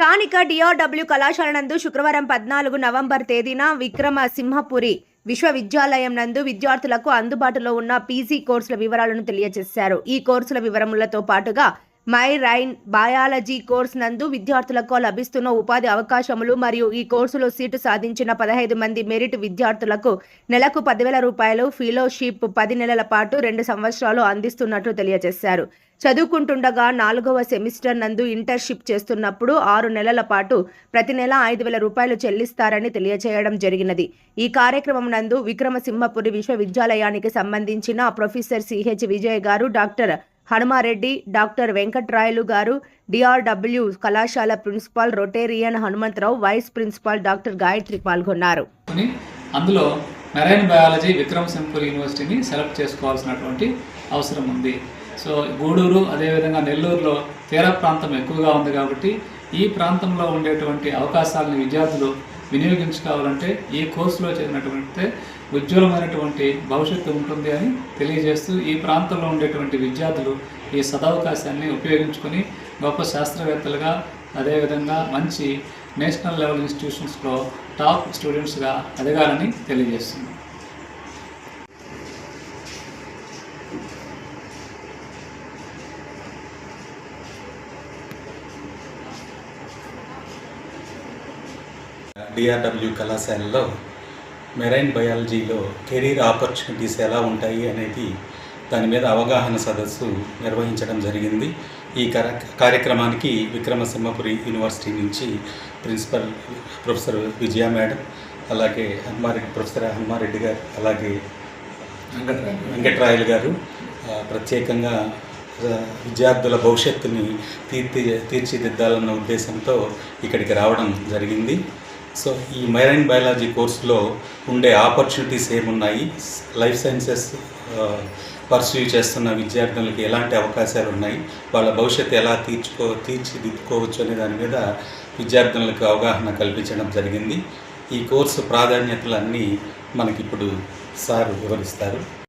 స్థానిక డిఆర్డబ్ల్యూ కళాశాల నందు శుక్రవారం పద్నాలుగు నవంబర్ తేదీన విక్రమ సింహపురి విశ్వవిద్యాలయం నందు విద్యార్థులకు అందుబాటులో ఉన్న పీజీ కోర్సుల వివరాలను తెలియజేశారు. ఈ కోర్సుల వివరములతో పాటుగా మై రైన్ బయాలజీ కోర్స్ నందు విద్యార్థులకు లభిస్తున్న ఉపాధి అవకాశములు మరియు ఈ కోర్సులో సీటు సాధించిన పదహైదు మంది మెరిట్ విద్యార్థులకు నెలకు పదివేల రూపాయలు ఫెలోషిప్ పది నెలల పాటు రెండు సంవత్సరాలు అందిస్తున్నట్లు తెలియజేశారు. చదువుకుంటుండగా నాలుగవ సెమిస్టర్ నందు ఇంటర్న్షిప్ చేస్తున్నప్పుడు ఆరు నెలల పాటు ప్రతి నెల ఐదు వేల రూపాయలు చెల్లిస్తారని తెలియజేయడం జరిగినది. ఈ కార్యక్రమం నందు విక్రమసింహపురి విశ్వవిద్యాలయానికి సంబంధించిన ప్రొఫెసర్ సిహెచ్ విజయ్ గారు డాక్టర్ హనుమారెడ్డి డాక్టర్ వెంకట్రాయలు గారు డిఆర్డబ్ల్యూ కళాశాల principal Rotarian Hanumantharao vice principal doctor Gayatri పాల్గొన్నారు. అందులో మెరైన్ బయాలజీ విక్రమ్ సింపూర్ యూనివర్సిటీని సెలెక్ట్ చేసుకోవాల్సినటువంటి అవసరం ఉంది. సో గూడూరు అదేవిధంగా నెల్లూరులో తీర ప్రాంతం ఎక్కువగా ఉంది కాబట్టి ఈ ప్రాంతంలో ఉండేటువంటి అవకాశాలను విద్యార్థులు వినియోగించుకోవాలంటే ఈ కోర్సులో చేరినటువంటి ఉజ్వలమైనటువంటి భవిష్యత్తు ఉంటుంది అని తెలియజేస్తూ ఈ ప్రాంతంలో ఉండేటువంటి విద్యార్థులు ఈ సదవకాశాన్ని ఉపయోగించుకొని గొప్ప శాస్త్రవేత్తలుగా అదేవిధంగా మంచి నేషనల్ లెవెల్ ఇన్స్టిట్యూషన్స్లో టాప్ స్టూడెంట్స్గా ఎదగాలని తెలియజేస్తుంది డిఆర్డబ్ల్యూ కళాశాలలో మెరైన్ బయాలజీలో కెరీర్ ఆపర్చునిటీస్ ఎలా ఉంటాయి అనేది దాని మీద అవగాహన సదస్సు నిర్వహించడం జరిగింది. ఈ కర- కార్యక్రమానికి విక్రమసింహపురి యూనివర్సిటీ నుంచి ప్రిన్సిపల్ ప్రొఫెసర్ విజయ మేడం అలాగే హనుమారెడ్డి ప్రొఫెసర్ హనుమారెడ్డి గారు అలాగే వెంకట్రాయలు గారు. ప్రత్యేకంగా విద్యార్థుల భవిష్యత్తుని తీర్చి తీర్చిదిద్దాలన్న ఉద్దేశంతో ఇక్కడికి రావడం జరిగింది. సో ఈ మైరైన్ బయాలజీ కోర్సులో ఉండే ఆపర్చునిటీస్ ఏమున్నాయి? లైఫ్ సైన్సెస్ పర్సూ చేస్తున్న విద్యార్థులకు ఎలాంటి అవకాశాలు ఉన్నాయి వాళ్ళ భవిష్యత్తు ఎలా తీర్చుకో తీర్చిదిద్దుకోవచ్చు అనే దాని మీద విద్యార్థులకు అవగాహన కల్పించడం జరిగింది. ఈ కోర్సు ప్రాధాన్యతలన్నీ మనకిప్పుడు సార్ వివరిస్తారు.